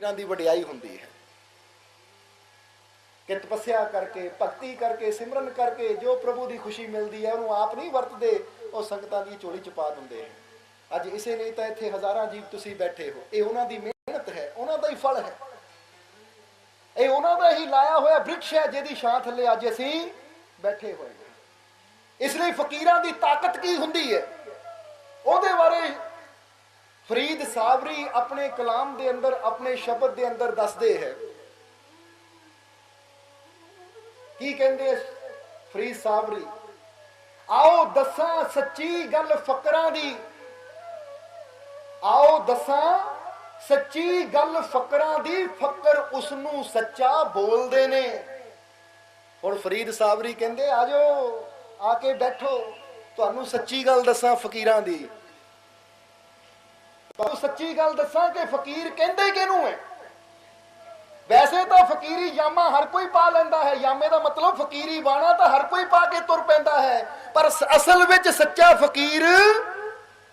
ਇਹਨਾਂ ਦੀ ਵਡਿਆਈ ਹੁੰਦੀ ਹੈ। ਕਿ ਤਪੱਸਿਆ ਕਰਕੇ, ਭਗਤੀ ਕਰਕੇ, ਸਿਮਰਨ ਕਰਕੇ ਜੋ ਪ੍ਰਭੂ ਦੀ ਖੁਸ਼ੀ ਮਿਲਦੀ ਹੈ, ਉਹਨੂੰ ਆਪ ਨਹੀਂ ਵਰਤਦੇ, ਉਹ ਸੰਗਤਾਂ ਦੀ ਝੋਲੀ ਚ ਪਾ ਦਿੰਦੇ ਹਨ ਅੱਜ ਇਸੇ ਲਈ ਤਾਂ ਇੱਥੇ ਹਜ਼ਾਰਾਂ ਜੀਵ ਤੁਸੀਂ ਬੈਠੇ ਹੋ। ਇਹ ਉਹਨਾਂ ਦੀ ਮਿਹਨਤ ਹੈ, ਉਹਨਾਂ ਦਾ ਹੀ ਫਲ ਹੈ। ਇਹ ਉਹਨਾਂ ਦਾ ਹੀ ਲਾਇਆ ਹੋਇਆ ਬ੍ਰਿਕਸ਼ ਹੈ, ਜਿਹਦੀ ਛਾਂ ਥੱਲੇ ਅੱਜ ਅਸੀਂ ਬੈਠੇ ਹੋਏ ਇਸ ਲਈ ਫਕੀਰਾਂ ਦੀ ਤਾਕਤ ਕੀ ਹੁੰਦੀ ਹੈ? ਉਹਦੇ ਬਾਰੇ ਫਰੀਦ ਸਾਵਰੀ ਆਪਣੇ ਕਲਾਮ ਦੇ ਅੰਦਰ, ਆਪਣੇ ਸ਼ਬਦ ਦੇ ਅੰਦਰ ਦੱਸਦੇ ਹੈ। ਕੀ ਕਹਿੰਦੇ ਫਰੀਦ ਸਾਵਰੀ ਆਓ ਦੱਸਾਂ ਸੱਚੀ ਗੱਲ ਫਕਰਾਂ ਦੀ। ਆਓ ਦੱਸਾਂ ਸੱਚੀ ਗੱਲ ਫਕਰਾਂ ਦੀ, ਫਕਰ ਉਸ ਨੂੰ ਸੱਚਾ ਬੋਲਦੇ ਨੇ। ਹੁਣ ਫਰੀਦ ਸਾਬਰੀ ਕਹਿੰਦੇ ਆਜੋ ਆ ਕੇ ਬੈਠੋ। ਤੁਹਾਨੂੰ ਸੱਚੀ ਗੱਲ ਦੱਸਾਂ ਫਕੀਰਾਂ ਦੀ। ਤੁਹਾਨੂੰ ਸੱਚੀ ਗੱਲ ਦੱਸਾਂ ਕਿ ਫਕੀਰ ਕਹਿੰਦੇ ਕਿਹਨੂੰ ਹੈ? ਵੈਸੇ ਤਾਂ ਫਕੀਰੀ ਯਾਮਾ ਹਰ ਕੋਈ ਪਾ ਲੈਂਦਾ ਹੈ। ਯਾਮੇ ਦਾ ਮਤਲਬ ਫਕੀਰੀ ਬਾਣਾ ਤਾਂ ਹਰ ਕੋਈ ਪਾ ਕੇ ਤੁਰ ਪੈਂਦਾ ਹੈ। ਪਰ ਅਸਲ ਵਿੱਚ ਸੱਚਾ ਫਕੀਰ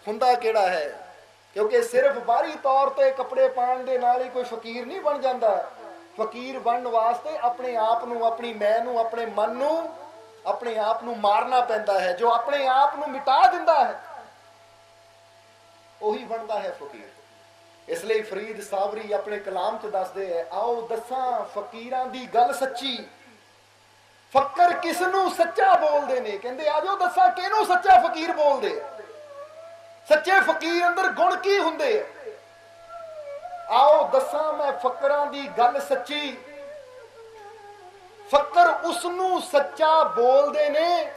ਹੁੰਦਾ ਕਿਹੜਾ ਹੈ? ਕਿਉਂਕਿ ਸਿਰਫ ਬਾਹਰੀ ਤੌਰ ਤੇ ਕੱਪੜੇ ਪਾਉਣ ਦੇ ਨਾਲ ਹੀ ਕੋਈ ਫਕੀਰ ਨਹੀਂ ਬਣ ਜਾਂਦਾ। ਫਕੀਰ ਬਣਨ ਵਾਸਤੇ ਆਪਣੇ ਆਪ ਨੂੰ, ਆਪਣੀ ਮੈਂ ਨੂੰ, ਆਪਣੇ ਮਨ ਨੂੰ, ਆਪਣੇ ਆਪ ਨੂੰ ਮਾਰਨਾ ਪੈਂਦਾ ਹੈ। ਜੋ ਆਪਣੇ ਆਪ ਨੂੰ ਮਿਟਾ ਦਿੰਦਾ ਹੈ ਉਹੀ ਬਣਦਾ ਹੈ ਫਕੀਰ। ਇਸ ਲਈ ਫਰੀਦ ਸਾਬਰੀ ਆਪਣੇ ਕਲਾਮ 'ਚ ਦੱਸਦੇ ਹੈ, ਆਓ ਦੱਸਾਂ ਫਕੀਰਾਂ ਦੀ ਗੱਲ ਸੱਚੀ। ਫਕਰ ਕਿਸ ਨੂੰ ਸੱਚਾ ਬੋਲਦੇ ਨੇ? ਕਹਿੰਦੇ, ਆਜੋ ਦੱਸਾਂ ਕਿਹਨੂੰ ਸੱਚਾ ਫਕੀਰ ਬੋਲਦੇ ਸੱਚੇ ਫਕੀਰ ਅੰਦਰ ਗੁਣ ਕੀ ਹੁੰਦੇ ਆਓ ਦੱਸਾਂ ਮੈਂ ਫਕਰਾਂ ਦੀ ਗੱਲ ਸੱਚੀ। ਫਕਰ ਉਸ ਨੂੰ ਸੱਚਾ ਬੋਲਦੇ ਨੇ,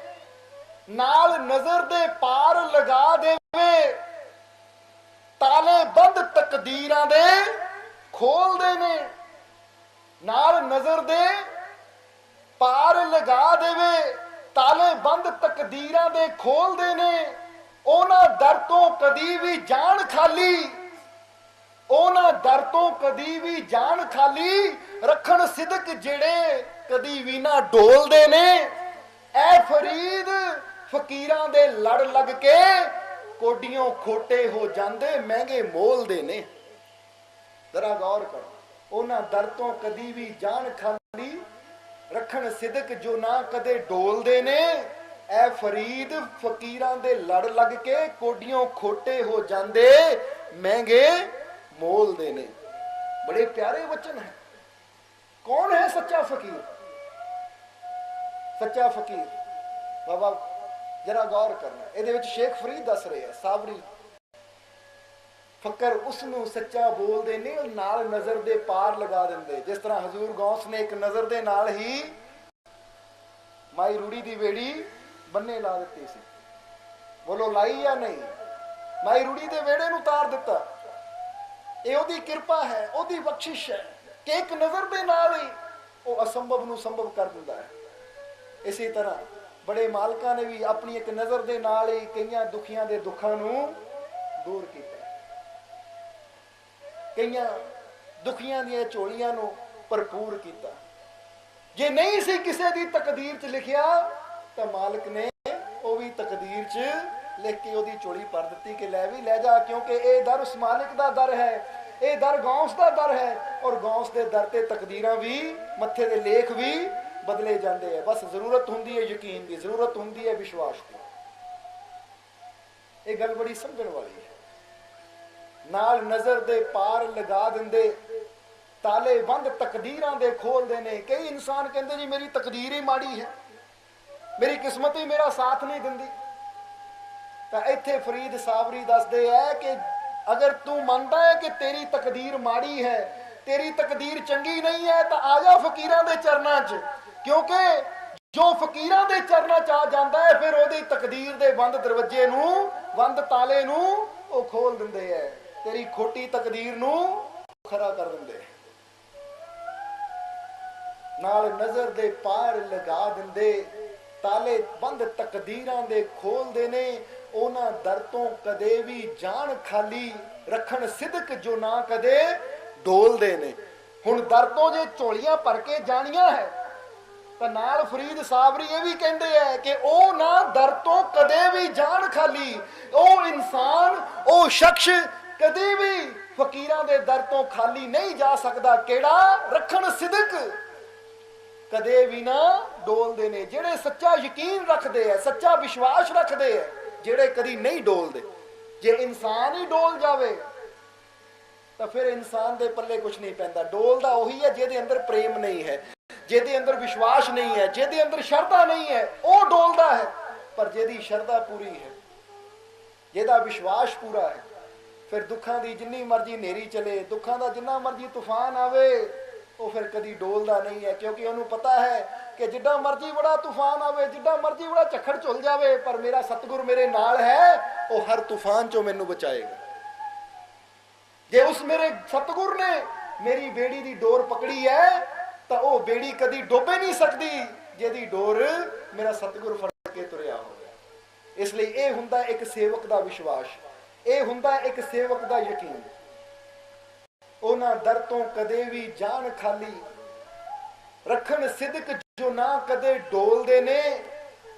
ਨਾਲ ਨਜ਼ਰ ਦੇ ਪਾਰ ਲਗਾ ਦੇਵੇ। ਤਾਲੇ ਬੰਦ ਤਕਦੀਰਾਂ ਦੇ ਖੋਲਦੇ ਨੇ। ਨਾਲ ਨਜ਼ਰ ਦੇ ਪਾਰ ਲਗਾ ਦੇਵੇ, ਤਾਲੇ ਬੰਦ ਤਕਦੀਰਾਂ ਦੇ ਖੋਲਦੇ ਨੇ। ਉਹਨਾਂ ਦਰ ਤੋਂ ਕਦੀ ਵੀ ਜਾਣ ਖਾਲੀ। ਉਹਨਾਂ ਦਰ ਤੋਂ ਕਦੀ ਵੀ ਜਾਣ ਖਾਲੀ। ਰੱਖਣ ਸਿਦਕ ਜਿਹੜੇ ਕਦੀ ਵੀ ਨਾ ਡੋਲਦੇ ਨੇ। ਐ ਫਰੀਦ ਫਕੀਰਾਂ ਦੇ ਲੜ ਲੱਗ ਕੇ ਕੋਡੀਆਂ ਖੋਟੇ ਹੋ ਜਾਂਦੇ, ਮਹਿੰਗੇ ਮੋਲ ਦੇ ਨੇ। ਜ਼ਰਾ ਗੌਰ ਕਰੋ, ਉਹਨਾਂ ਦਰ ਤੋਂ ਕਦੀ ਵੀ ਜਾਣ ਖਾਲੀ ਰੱਖਣ ਸਿਦਕ ਜੋ ਨਾ ਕਦੇ ਡੋਲਦੇ ਨੇ। ਐ ਫਰੀਦ ਫਕੀਰਾਂ ਦੇ ਲੜ ਲੱਗ ਕੇ ਕੋਡੀਆਂ ਖੋਟੇ ਹੋ ਜਾਂਦੇ, ਮਹਿੰਗੇ ਮੋਲਦੇ ਨੇ। ਬੜੇ ਪਿਆਰੇ ਵਚਨ ਹੈ। ਕੌਣ ਹੈ ਸੱਚਾ ਫਕੀਰ? ਸੱਚਾ ਫਕੀਰ। ਬਾਬਾ ਜਰਾ ਗੌਰ ਕਰਨਾ। ਇਹਦੇ ਵਿੱਚ ਸ਼ੇਖ ਫਰੀਦ ਦੱਸ ਰਹੇ ਆ, ਸਾਬਰੀ। ਫਕਰ ਉਸ ਨੂੰ ਸੱਚਾ ਬੋਲਦੇ ਨੇ ਨਾਲ ਨਜ਼ਰ ਦੇ ਪਾਰ ਲਗਾ ਦਿੰਦੇ। ਜਿਸ ਤਰ੍ਹਾਂ ਹਜ਼ੂਰ ਗੌਸ ਨੇ ਇੱਕ ਨਜ਼ਰ ਦੇ ਨਾਲ ਹੀ ਮਾਈ ਰੂੜੀ ਦੀ ਵੇੜੀ ਬੰਨੇ ਲਾ ਦਿੱਤੀ ਸੀ। ਬੋਲੋ, ਲਾਈ ਜਾਂ ਨਹੀਂ? ਮਾਈ ਰੂੜੀ ਦੇ ਵੇੜੇ ਨੂੰ ਤਾਰ ਦਿੱਤਾ। ਇਹ ਉਹਦੀ ਕਿਰਪਾ ਹੈ, ਉਹਦੀ ਬਖਸ਼ਿਸ਼ ਹੈ ਕਿ ਇੱਕ ਨਜ਼ਰ ਦੇ ਨਾਲ ਹੀ ਉਹ ਅਸੰਭਵ ਨੂੰ ਸੰਭਵ ਕਰ ਦਿੰਦਾ ਹੈ। ਇਸੇ ਤਰ੍ਹਾਂ ਬੜੇ ਮਾਲਕਾਂ ਨੇ ਵੀ ਆਪਣੀ ਇੱਕ ਨਜ਼ਰ ਦੇ ਨਾਲ ਹੀ ਕਈਆਂ ਦੁਖੀਆਂ ਦੇ ਦੁੱਖਾਂ ਨੂੰ ਦੂਰ ਕੀਤਾ। ਕਈਆਂ ਦੁਖੀਆਂ ਦੀਆਂ ਝੋਲੀਆਂ ਨੂੰ ਭਰਪੂਰ ਕੀਤਾ। ਜੇ ਨਹੀਂ ਸੀ ਕਿਸੇ ਦੀ ਤਕਦੀਰ 'ਚ ਲਿਖਿਆ, ਤਾਂ ਮਾਲਕ ਨੇ ਉਹ ਵੀ ਤਕਦੀਰ 'ਚ ਲਿਖ ਕੇ ਉਹਦੀ ਝੋਲੀ ਭਰ ਦਿੱਤੀ ਕਿ ਲੈ ਵੀ ਲੈ ਜਾ, ਕਿਉਂਕਿ ਇਹ ਦਰ ਉਸ ਮਾਲਕ ਦਾ ਦਰ ਹੈ, ਇਹ ਦਰ ਗੌਂਸ ਦਾ ਦਰ ਹੈ ਔਰ ਗੌਂਸ ਦੇ ਦਰ ਤੇ ਤਕਦੀਰਾਂ ਵੀ, ਮੱਥੇ ਦੇ ਲੇਖ ਵੀ ਬਦਲੇ ਜਾਂਦੇ ਆ। ਬਸ ਜ਼ਰੂਰਤ ਹੁੰਦੀ ਹੈ ਯਕੀਨ ਦੀ, ਜ਼ਰੂਰਤ ਹੁੰਦੀ ਹੈ ਵਿਸ਼ਵਾਸ ਦੀ। ਇਹ ਗੱਲ ਬੜੀ ਸਮਝਣ ਵਾਲੀ ਹੈ। ਨਾਲ ਨਜ਼ਰ ਦੇ ਪਾਰ ਲਗਾ ਦਿੰਦੇ, ਤਾਲੇ ਬੰਦ ਤਕਦੀਰਾਂ ਦੇ ਖੋਲਦੇ ਨੇ। ਕਈ ਇਨਸਾਨ ਕਹਿੰਦੇ, ਜੀ, ਮੇਰੀ ਤਕਦੀਰ ਹੀ ਮਾੜੀ ਹੈ। ਮੇਰੀ ਕਿਸਮਤ ਹੀ ਮੇਰਾ ਸਾਥ ਨਹੀਂ ਦਿੰਦੀ। ਤਾਂ ਇੱਥੇ ਫਰੀਦ ਸਾਬਰੀ ਦੱਸਦੇ ਐ ਕਿ ਅਗਰ ਤੂੰ ਮੰਨਦਾ ਹੈ ਕਿ ਤੇਰੀ ਤਕਦੀਰ ਮਾੜੀ ਹੈ, ਤੇਰੀ ਤਕਦੀਰ ਚੰਗੀ ਨਹੀਂ ਹੈ, ਤਾਂ ਆ ਜਾ ਫਕੀਰਾਂ ਦੇ ਚਰਨਾਂ 'ਚ। ਕਿਉਂਕਿ ਜੋ ਫਕੀਰਾਂ ਦੇ ਚਰਨਾਂ 'ਚ ਆ ਜਾਂਦਾ ਹੈ, ਫਿਰ ਉਹਦੀ ਤਕਦੀਰ ਦੇ ਬੰਦ ਦਰਵਾਜ਼ੇ ਨੂੰ, ਬੰਦ ਤਾਲੇ ਨੂੰ ਉਹ ਖੋਲ ਦਿੰਦੇ ਐ ਤੇਰੀ ਖੋਟੀ ਤਕਦੀਰ ਨੂੰ ਖਰਾ ਕਰ ਦਿੰਦੇ ਨਾਲ ਨਜ਼ਰ ਦੇ ਪਾਰ ਲਗਾ ਦਿੰਦੇ, ਤਾਲੇ ਬੰਦ ਤਕਦੀਰਾਂ ਦੇ ਖੋਲਦੇ ਨੇ, ਉਹਨਾਂ ਦਰ ਤੋਂ ਕਦੇ ਵੀ ਜਾਣ ਖਾਲੀ ਰੱਖਣ ਸਿਦਕ ਜੋ ਨਾ ਕਦੇ ਡੋਲਦੇ ਨੇ। ਹੁਣ ਦਰ ਤੋਂ ਜੇ ਝੋਲੀਆਂ ਭਰ ਕੇ ਜਾਣੀਆਂ ਹੈ ਤਾਂ ਨਾਲ ਫਰੀਦ ਸਾਬਰੀ ਇਹ ਵੀ ਕਹਿੰਦੇ ਆ ਕਿ ਉਹ ਨਾ ਦਰ ਤੋਂ ਕਦੇ ਵੀ ਜਾਣ ਖਾਲੀ। ਉਹ ਇਨਸਾਨ, ਉਹ ਸ਼ਖਸ ਕਦੇ ਵੀ ਫਕੀਰਾਂ ਦੇ ਦਰ ਤੋਂ ਖਾਲੀ ਨਹੀਂ ਜਾ ਸਕਦਾ। ਕਿਹੜਾ? ਰੱਖਣ ਸਿਦਕ। ਕਦੇ ਵੀ ਨਾ ਡੋਲਦੇ ਨੇ। ਜਿਹੜੇ ਸੱਚਾ ਯਕੀਨ ਰੱਖਦੇ ਆ, ਸੱਚਾ ਵਿਸ਼ਵਾਸ ਰੱਖਦੇ ਆ, ਜਿਹੜੇ ਕਦੀ ਨਹੀਂ ਡੋਲਦੇ। ਜੇ ਇਨਸਾਨ ਹੀ ਡੋਲ ਜਾਵੇ, ਤਾਂ ਫਿਰ ਇਨਸਾਨ ਦੇ ਪੱਲੇ ਕੁਝ ਨਹੀਂ ਪੈਂਦਾ। ਡੋਲਦਾ ਉਹੀ ਹੈ ਜਿਹਦੇ ਅੰਦਰ ਪ੍ਰੇਮ ਨਹੀਂ ਹੈ। ਜਿਹਦੇ ਅੰਦਰ ਵਿਸ਼ਵਾਸ ਨਹੀਂ ਹੈ, ਜਿਹਦੇ ਅੰਦਰ ਸ਼ਰਧਾ ਨਹੀਂ ਹੈ, ਉਹ ਡੋਲਦਾ ਹੈ, ਪਰ ਜਿਹਦੀ ਸ਼ਰਧਾ ਪੂਰੀ ਹੈ, ਜਿਹਦਾ ਵਿਸ਼ਵਾਸ ਪੂਰਾ ਹੈ, ਫਿਰ ਦੁੱਖਾਂ ਦੀ ਜਿੰਨੀ ਮਰਜ਼ੀ ਨੇਰੀ ਚਲੇ, ਦੁੱਖਾਂ ਦਾ ਜਿੰਨਾ ਮਰਜ਼ੀ ਤੂਫਾਨ ਆਵੇ, ਉਹ ਫਿਰ ਕਦੀ ਡੋਲਦਾ ਨਹੀਂ ਹੈ, ਕਿਉਂਕਿ ਉਹਨੂੰ ਪਤਾ ਹੈ ਕਿ ਜਿੱਡਾ ਮਰਜ਼ੀ ਬੜਾ ਤੂਫਾਨ ਆਵੇ, ਜਿੱਡਾ ਮਰਜ਼ੀ ਬੜਾ ਝੱਖੜ ਝੁੱਲ ਜਾਵੇ, ਪਰ ਮੇਰਾ ਸਤਿਗੁਰ ਮੇਰੇ ਨਾਲ ਹੈ, ਉਹ ਹਰ ਤੂਫਾਨ ਚੋਂ ਮੈਨੂੰ ਬਚਾਏਗਾ। ਜੇ ਉਸ ਮੇਰੇ ਸਤਿਗੁਰ ਨੇ ਮੇਰੀ ਬੇੜੀ ਦੀ ਡੋਰ ਪਕੜੀ ਹੈ ਤਾਂ ਉਹ ਬੇੜੀ ਕਦੀ ਡੋਬੇ ਨਹੀਂ ਸਕਦੀ, ਜਿਹਦੀ ਡੋਰ ਮੇਰਾ ਸਤਿਗੁਰ ਫੜ ਕੇ ਤੁਰਿਆ ਹੋਵੇ। ਇਸ ਲਈ ਇਹ ਹੁੰਦਾ ਇੱਕ ਸੇਵਕ ਦਾ ਵਿਸ਼ਵਾਸ, ਇਹ ਹੁੰਦਾ ਇੱਕ ਸੇਵਕ ਦਾ ਯਕੀਨ। ਉਹਨਾਂ ਦਰ ਤੋਂ ਕਦੇ ਵੀ ਜਾਨ ਖਾਲੀ। ਰੱਖਣ ਸਿਦਕ ਜੋ ਨਾ ਕਦੇ ਡੋਲਦੇ ਨੇ,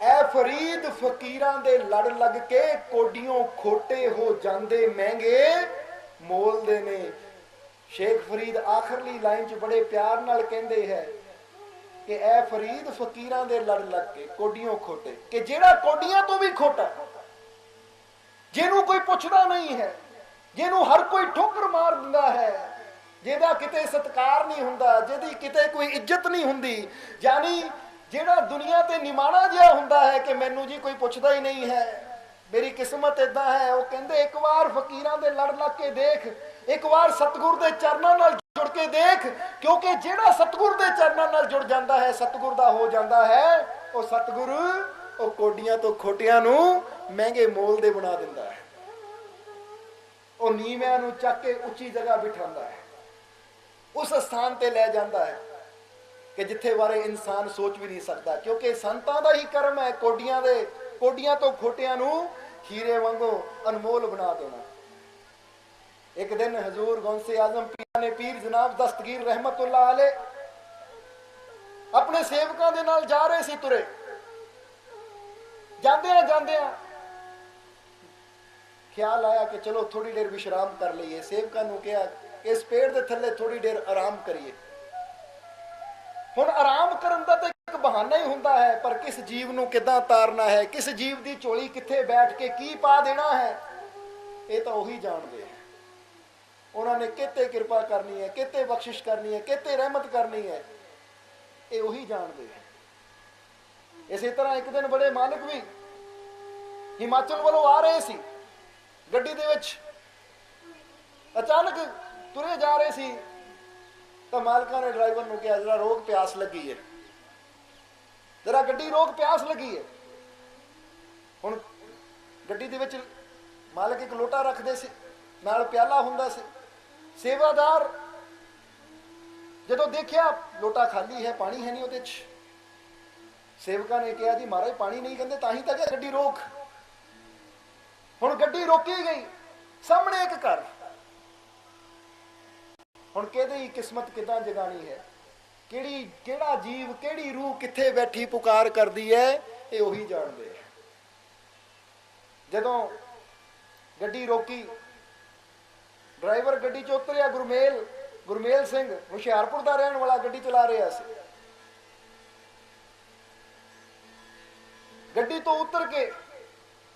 ਐ ਫਰੀਦ ਫਕੀਰਾਂ ਦੇ ਲੜ ਲੱਗ ਕੇ ਕੋਡੀਆਂ ਖੋਟੇ ਹੋ ਜਾਂਦੇ ਮਹਿੰਗੇ ਮੋਲਦੇ ਨੇ। ਸ਼ੇਖ ਫਰੀਦ ਆਖਰਲੀ ਲਾਈਨ 'ਚ ਬੜੇ ਪਿਆਰ ਨਾਲ ਕਹਿੰਦੇ ਹੈ ਕਿ ਐ ਫਰੀਦ ਫਕੀਰਾਂ ਦੇ ਲੜ ਲੱਗ ਕੇ ਕੋਡੀਆਂ ਖੋਟੇ, ਕਿ ਜਿਹੜਾ ਕੋਡੀਆਂ ਤੋਂ ਵੀ ਖੋਟਾ ਜਿਹਨੂੰ ਕੋਈ ਪੁੱਛਦਾ ਨਹੀਂ ਹੈ, ਜਿਹਨੂੰ ਹਰ ਕੋਈ ਠੋਕਰ ਮਾਰ ਦਿੰਦਾ ਹੈ, ਜਿਹਦਾ ਕਿਤੇ ਸਤਕਾਰ ਨਹੀਂ ਹੁੰਦਾ, ਜਿਹਦੀ ਕਿਤੇ ਕੋਈ ਇੱਜ਼ਤ ਨਹੀਂ ਹੁੰਦੀ, ਯਾਨੀ ਜਿਹੜਾ ਦੁਨੀਆ ਤੇ ਨਿਮਾਣਾ ਜਿਹਾ ਹੁੰਦਾ ਹੈ ਕਿ ਮੈਨੂੰ ਜੀ ਕੋਈ ਪੁੱਛਦਾ ਹੀ ਨਹੀਂ ਹੈ, ਮੇਰੀ ਕਿਸਮਤ ਇਦਾਂ ਹੈ, ਉਹ ਕਹਿੰਦੇ ਇੱਕ ਵਾਰ ਫਕੀਰਾਂ ਦੇ ਲੜ ਲੱਗ ਕੇ ਦੇਖ ਇੱਕ ਵਾਰ ਸਤਿਗੁਰ ਦੇ ਚਰਨਾਂ ਨਾਲ ਜੁੜ ਕੇ ਦੇਖ, ਕਿਉਂਕਿ ਜਿਹੜਾ ਸਤਿਗੁਰ ਦੇ ਚਰਨਾਂ ਨਾਲ ਜੁੜ ਜਾਂਦਾ ਹੈ, ਸਤਿਗੁਰ ਦਾ ਹੋ ਜਾਂਦਾ ਹੈ, ਉਹ ਸਤਿਗੁਰ ਉਹ ਕੋਡੀਆਂ ਤੋਂ ਖੋਟਿਆਂ ਨੂੰ ਮਹਿੰਗੇ ਮੋਲ ਦੇ ਬਣਾ ਦਿੰਦਾ ਹੈ। ਉਹ ਨੀਵਿਆਂ ਨੂੰ ਚੱਕ ਕੇ ਉੱਚੀ ਜਗ੍ਹਾ ਬਿਠਾਉਂਦਾ ਹੈ। ਉਸ ਸਥਾਨ ਤੇ ਲੈ ਜਾਂਦਾ ਹੈ ਕਿ ਜਿੱਥੇ ਬਾਰੇ ਇਨਸਾਨ ਸੋਚ ਵੀ ਨਹੀਂ ਸਕਦਾ, ਕਿਉਂਕਿ ਸੰਤਾਂ ਦਾ ਹੀ ਕਰਮ ਹੈ ਕੋਡੀਆਂ ਦੇ, ਕੋਡੀਆਂ ਤੋਂ ਖੋਟਿਆਂ ਨੂੰ ਹੀਰੇ ਵਾਂਗੂ ਅਨਮੋਲ ਬਣਾ ਦੇਣਾ। ਇੱਕ ਦਿਨ ਹਜ਼ੂਰ ਗੌਂਸੇ ਆਜ਼ਮ पीर ਨੇ ਪੀਰ ਜਨਾਬ ਦਸਤਗੀਰ ਰਹਿਮਤੁਲਲਾਹ ਅਲੇ ਆਪਣੇ ਸੇਵਕਾਂ ਦੇ ਨਾਲ ਜਾ ਰਹੇ ਸੀ ਤੁਰੇ। ਜਾਂਦੇ ਆ ਜਾਂਦੇ ਆ ਖਿਆਲ ਆਇਆ ਕਿ ਚਲੋ ਥੋੜੀ ਦੇਰ ਵਿਸ਼ਰਾਮ ਕਰ ਲਈਏ। ਸੇਵਕਾਂ ਨੂੰ ਕਿਹਾ, ਇਸ ਪੇੜ ਦੇ ਥੱਲੇ ਥੋੜੀ ਦੇਰ ਆਰਾਮ ਕਰੀਏ। ਹੁਣ ਆਰਾਮ ਕਰਨ ਦਾ ਤਾਂ ਇੱਕ ਬਹਾਨਾ ਹੀ ਹੁੰਦਾ ਹੈ, ਪਰ ਕਿਸ ਜੀਵ ਨੂੰ ਕਿੱਦਾਂ ਤਾਰਨਾ ਹੈ? ਕਿਸ ਜੀਵ ਦੀ ਝੋਲੀ ਕਿੱਥੇ ਬੈਠ ਕੇ ਕੀ ਪਾ ਦੇਣਾ ਹੈ? ਇਹ ਤਾਂ ਉਹੀ ਜਾਣਦੇ ਉਹਨਾਂ ਨੇ ਕਿਤੇ ਕਿਰਪਾ ਕਰਨੀ ਹੈ, ਕਿਤੇ ਬਖਸ਼ਿਸ਼ ਕਰਨੀ ਹੈ, ਕਿਤੇ ਰਹਿਮਤ ਕਰਨੀ ਹੈ, ਇਹ ਉਹੀ ਜਾਣਦੇ ਹੈ ਇਸੇ ਤਰ੍ਹਾਂ ਇੱਕ ਦਿਨ ਬੜੇ ਮਾਲਕ ਵੀ ਹਿਮਾਚਲ ਵੱਲੋਂ ਆ ਰਹੇ ਸੀ, ਗੱਡੀ ਦੇ ਵਿੱਚ। ਅਚਾਨਕ ਤੁਰੇ ਜਾ ਰਹੇ ਸੀ, ਤਾਂ ਮਾਲਕਾਂ ਨੇ ਡਰਾਈਵਰ ਨੂੰ ਕਿਹਾ, ਜਰਾ ਰੋਕ ਪਿਆਸ ਲੱਗੀ ਹੈ ਜਰਾ ਗੱਡੀ ਰੋਕ ਪਿਆਸ ਲੱਗੀ ਹੈ ਹੁਣ ਗੱਡੀ ਦੇ ਵਿੱਚ ਮਾਲਕ ਇੱਕ ਲੋਟਾ ਰੱਖਦੇ ਸੀ, ਨਾਲ ਪਿਆਲਾ ਹੁੰਦਾ ਸੀ। ਸੇਵਾਦਾਰ, ਜਦੋਂ ਦੇਖਿਆ ਲੋਟਾ ਖਾਲੀ ਹੈ, ਪਾਣੀ ਹੈ ਨਹੀਂ ਉਹਦੇ 'ਚ, ਸੇਵਕਾਂ ਨੇ ਕਿਹਾ ਜੀ, ਮਹਾਰਾਜ, ਪਾਣੀ ਨਹੀਂ ਕਹਿੰਦੇ, ਤਾਂ ਹੀ ਤਾਂ ਕਿਹਾ ਗੱਡੀ ਰੋਕ। ਹੁਣ ਗੱਡੀ ਰੋਕੀ ਗਈ, ਸਾਹਮਣੇ ਇੱਕ ਘਰ। ਹੁਣ ਕਿਹਦੀ ਕਿਸਮਤ ਕਿਦਾਂ ਜਗਾਣੀ ਹੈ? ਕਿਹੜੀ, ਕਿਹੜਾ ਜੀਵ, ਕਿਹੜੀ ਰੂਹ ਕਿੱਥੇ ਬੈਠੀ ਪੁਕਾਰ ਕਰਦੀ ਹੈ, ਇਹ ਉਹੀ ਜਾਣਦੇ ਹੈ ਜਦੋਂ ਗੱਡੀ ਰੋਕੀ ਡਰਾਈਵਰ ਗੱਡੀ 'ਚ ਉਤਰਿਆ ਗੁਰਮੇਲ ਗੁਰਮੇਲ ਸਿੰਘ, ਹੁਸ਼ਿਆਰਪੁਰ ਦਾ ਰਹਿਣ ਵਾਲਾ ਗੱਡੀ ਚਲਾ ਰਿਹਾ ਸੀ। ਗੱਡੀ ਤੋਂ ਉਤਰ ਕੇ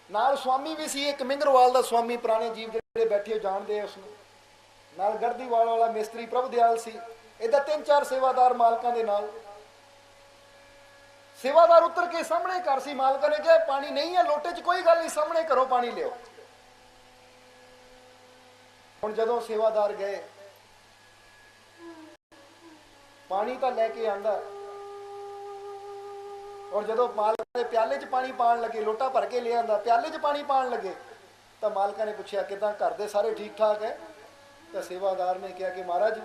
ਨਾਲ ਸਵਾਮੀ ਵੀ ਸੀ, ਇੱਕ ਮਿੰਗਰਵਾਲ ਦਾ ਸਵਾਮੀ, ਪੁਰਾਣੇ ਜੀਵ ਜਿਹੜੇ ਬੈਠੇ ਜਾਣਦੇ ਆ ਉਸ ਨੂੰ ਨਾਲ ਗੜਦੀਵਾਲ ਵਾਲਾ ਮਿਸਤਰੀ ਪ੍ਰਭ ਦਿਆਲ ਸੀ, ਇਹਦਾ ਤਿੰਨ ਚਾਰ ਸੇਵਾਦਾਰ ਮਾਲਕਾਂ ਦੇ ਨਾਲ। ਸੇਵਾਦਾਰ ਉਤਰ ਕੇ ਸਾਹਮਣੇ ਘਰ ਸੀ, ਮਾਲਕਾਂ ਨੇ ਕਿਹਾ ਪਾਣੀ ਨਹੀਂ ਹੈ, ਲੋਟੇ 'ਚ ਕੋਈ ਗੱਲ ਨਹੀਂ, ਸਾਹਮਣੇ ਘਰੋਂ ਪਾਣੀ ਲਿਓ ਹੁਣ ਜਦੋਂ ਸੇਵਾਦਾਰ ਗਏ, ਪਾਣੀ ਤਾਂ ਲੈ ਕੇ ਆਂਦਾ। ਔਰ ਜਦੋਂ ਮਾਲਕ ਦੇ ਪਿਆਲੇ 'ਚ ਪਾਣੀ ਪਾਣ ਲੱਗੇ, ਲੋਟਾ ਭਰ ਕੇ ਲਿਆਂਦਾ ਪਿਆਲੇ 'ਚ ਪਾਣੀ ਪਾਣ ਲੱਗੇ, ਤਾਂ ਮਾਲਕਾਂ ਨੇ ਪੁੱਛਿਆ, ਕਿਦਾਂ ਘਰ ਦੇ ਸਾਰੇ ਠੀਕ ਠਾਕ ਹੈ? ਤਾਂ ਸੇਵਾਦਾਰ ਨੇ ਕਿਹਾ ਕਿ ਮਹਾਰਾਜ,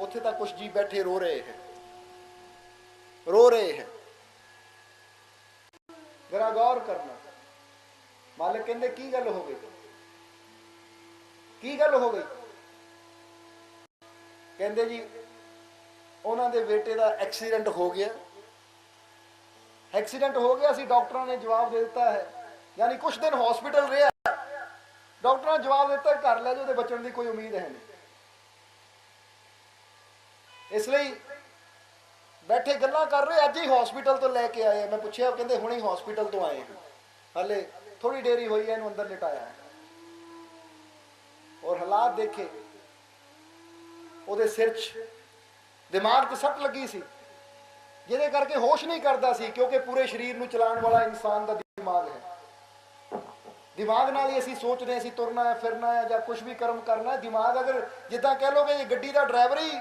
ਉੱਥੇ ਤਾਂ ਕੁਝ ਜੀ ਬੈਠੇ ਰੋ ਰਹੇ ਹੈ। ਰੋ ਰਹੇ ਹੈ। ਜਰਾ ਗੌਰ ਕਰਨਾ। ਮਾਲਕ ਕਹਿੰਦੇ, ਕੀ ਗੱਲ ਹੋ ਗਈ? ਕੀ ਗੱਲ ਹੋ ਗਈ? ਕਹਿੰਦੇ ਜੀ, ਉਹਨਾਂ ਦੇ ਬੇਟੇ ਦਾ ਐਕਸੀਡੈਂਟ ਹੋ ਗਿਆ। ਐਕਸੀਡੈਂਟ ਹੋ ਗਿਆ ਸੀ, ਡਾਕਟਰਾਂ ਨੇ ਜਵਾਬ ਦੇ ਦਿੱਤਾ ਹੈ। ਯਾਨੀ ਕੁਝ ਦਿਨ ਹਸਪੀਟਲ ਰਿਹਾ। ਡਾਕਟਰਾਂ ਨੇ ਜਵਾਬ ਦਿੱਤਾ, ਘਰ ਲੈ ਜਾਓ ਤੇ ਬਚਣ ਦੀ ਕੋਈ ਉਮੀਦ ਹੈ ਨਹੀਂ। ਇਸ ਲਈ ਬੈਠੇ ਗੱਲਾਂ ਕਰ ਰਹੇ, ਅੱਜ ਹੀ ਹਸਪੀਟਲ ਤੋਂ ਲੈ ਕੇ ਆਏ ਮੈਂ ਪੁੱਛਿਆ ਕਹਿੰਦੇ ਹੁਣੇ ਹੀ ਹਸਪੀਟਲ ਤੋਂ ਆਏ ਹਾਂ ਹਲੇ ਥੋੜੀ ਦੇਰੀ ਹੋਈ ਹੈ ਇਹਨੂੰ ਅੰਦਰ ਲਿਟਾਇਆ ਹੈ। ਔਰ ਹਾਲਾਤ ਦੇਖੇ। ਉਹਦੇ ਸਿਰ 'ਚ ਦਿਮਾਗ 'ਤੇ ਸੱਟ ਲੱਗੀ ਸੀ। ਜਿਹਦੇ ਕਰਕੇ ਹੋਸ਼ ਨਹੀਂ ਕਰਦਾ ਸੀ, ਕਿਉਂਕਿ ਪੂਰੇ ਸਰੀਰ ਨੂੰ ਚਲਾਉਣ ਵਾਲਾ ਇਨਸਾਨ ਦਾ ਦਿਮਾਗ ਹੈ। ਦਿਮਾਗ ਨਾਲ ਹੀ ਅਸੀਂ ਸੋਚਦੇ ਹਾਂ, ਅਸੀਂ ਤੁਰਨਾ ਹੈ, ਫਿਰਨਾ ਹੈ ਜਾਂ ਕੁਝ ਵੀ ਕਰਮ ਕਰਨਾ ਹੈ। ਦਿਮਾਗ ਅਗਰ ਜਿੱਦਾਂ ਕਹਿ ਲੋਗੇ ਇਹ ਗੱਡੀ ਦਾ ਡਰਾਈਵਰ ਹੀ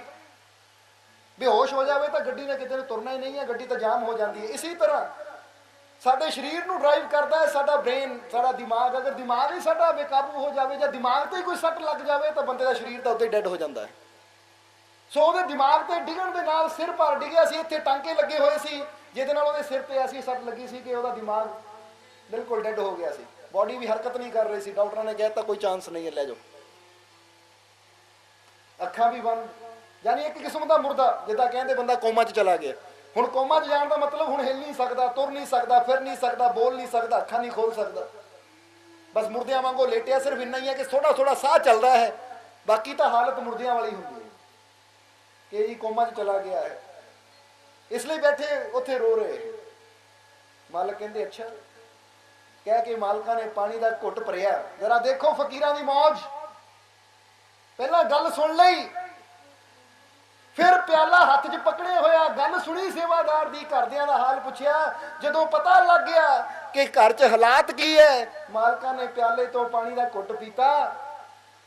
ਬੇਹੋਸ਼ ਹੋ ਜਾਵੇ ਤਾਂ ਗੱਡੀ ਨੇ ਕਿਤੇ ਨੂੰ ਤੁਰਨਾ ਹੀ ਨਹੀਂ ਹੈ, ਗੱਡੀ ਤਾਂ ਜਾਮ ਹੋ ਜਾਂਦੀ ਹੈ। ਇਸੇ ਤਰ੍ਹਾਂ ਸਾਡੇ ਸਰੀਰ ਨੂੰ ਡਰਾਈਵ ਕਰਦਾ ਹੈ, ਸਾਡਾ ਬ੍ਰੇਨ ਸਾਡਾ ਦਿਮਾਗ, ਅਗਰ ਦਿਮਾਗ ਹੀ ਸਾਡਾ ਬੇਕਾਬੂ ਹੋ ਜਾਵੇ ਜਾਂ ਦਿਮਾਗ ਤੇ ਹੀ ਕੋਈ ਸੱਟ ਲੱਗ ਜਾਵੇ ਤਾਂ ਬੰਦੇ ਦਾ ਸਰੀਰ ਤਾਂ ਉੱਤੇ ਡੈੱਡ ਹੋ ਜਾਂਦਾ ਹੈ। ਸੋ ਉਹਦੇ ਦਿਮਾਗ ਤੇ ਡਿੱਗਣ ਦੇ ਨਾਲ ਸਿਰ ਭਰ ਡਿੱਗਿਆ ਸੀ, ਇੱਥੇ ਟਾਂਕੇ ਲੱਗੇ ਹੋਏ ਸੀ, ਜਿਹਦੇ ਨਾਲ ਉਹਦੇ ਸਿਰ ਤੇ ਐਸੀ ਸੱਟ ਲੱਗੀ ਸੀ ਕਿ ਉਹਦਾ ਦਿਮਾਗ ਬਿਲਕੁਲ ਡੈੱਡ ਹੋ ਗਿਆ ਸੀ। ਬਾਡੀ ਵੀ ਹਰਕਤ ਨਹੀਂ ਕਰ ਰਹੀ ਸੀ, ਡਾਕਟਰਾਂ ਨੇ ਕਿਹਾ ਤਾਂ ਕੋਈ ਚਾਂਸ ਨਹੀਂ ਹੈ, ਲੈ ਜਾਓ। ਅੱਖਾਂ ਵੀ ਬੰਦ, ਯਾਨੀ ਇੱਕ ਕਿਸਮ ਦਾ ਮੁਰਦਾ, ਜਿੱਦਾਂ ਕਹਿੰਦੇ ਬੰਦਾ ਕੋਮਾ 'ਚ ਚਲਾ ਗਿਆ। ਹੁਣ ਕੋਮਾ 'ਚ ਜਾਣ ਦਾ ਮਤਲਬ ਹੁਣ ਹਿੱਲ ਨਹੀਂ ਸਕਦਾ, ਤੁਰ ਨਹੀਂ ਸਕਦਾ, ਫਿਰ ਨਹੀਂ ਸਕਦਾ, ਬੋਲ ਨਹੀਂ ਸਕਦਾ, ਅੱਖਾਂ ਨਹੀਂ ਖੋਲ ਸਕਦਾ। ਬਸ ਮੁਰਦਿਆਂ ਵਾਂਗੂ ਲੇਟਿਆ ਸਿਰਫ ਇੰਨਾ ਹੀ ਹੈ ਕਿ ਥੋੜਾ ਥੋੜਾ ਸਾਹ ਚੱਲਦਾ ਹੈ, ਬਾਕੀ ਤਾਂ ਹਾਲਤ ਮੁਰਦਿਆਂ ਵਾਲੀ ਹੁੰਦੀ ਹੈ। ਕਿ ਇਹ ਕੋਮਾ 'ਚ ਚਲਾ ਗਿਆ ਹੈ। ਇਸ ਲਈ ਬੈਠੇ ਉੱਥੇ ਰੋ ਰਹੇ ਮਾਲਕ ਕਹਿੰਦੇ, ਅੱਛਾ। ਕਹਿ ਕੇ ਮਾਲਕਾਂ ਨੇ ਪਾਣੀ ਦਾ ਘੁੱਟ ਭਰਿਆ। ਜਰਾ ਦੇਖੋ ਫਕੀਰਾਂ ਦੀ ਮੌਜ। ਪਹਿਲਾਂ ਗੱਲ ਸੁਣ ਲਈ। ਫਿਰ ਪਿਆਲਾ ਹੱਥ 'ਚ ਪਕੜੇ ਹੋਇਆ ਗੱਲ ਸੁਣੀ ਸੇਵਾਦਾਰ ਦੀ ਘਰਦਿਆਂ ਦਾ ਹਾਲ ਪੁੱਛਿਆ, ਜਦੋਂ ਪਤਾ ਲੱਗ ਗਿਆ ਕਿ ਘਰ 'ਚ ਹਾਲਾਤ ਕੀ ਹੈ ਮਾਲਕਾਂ ਨੇ ਪਿਆਲੇ ਤੋਂ ਪਾਣੀ ਦਾ ਘੁੱਟ ਪੀਤਾ।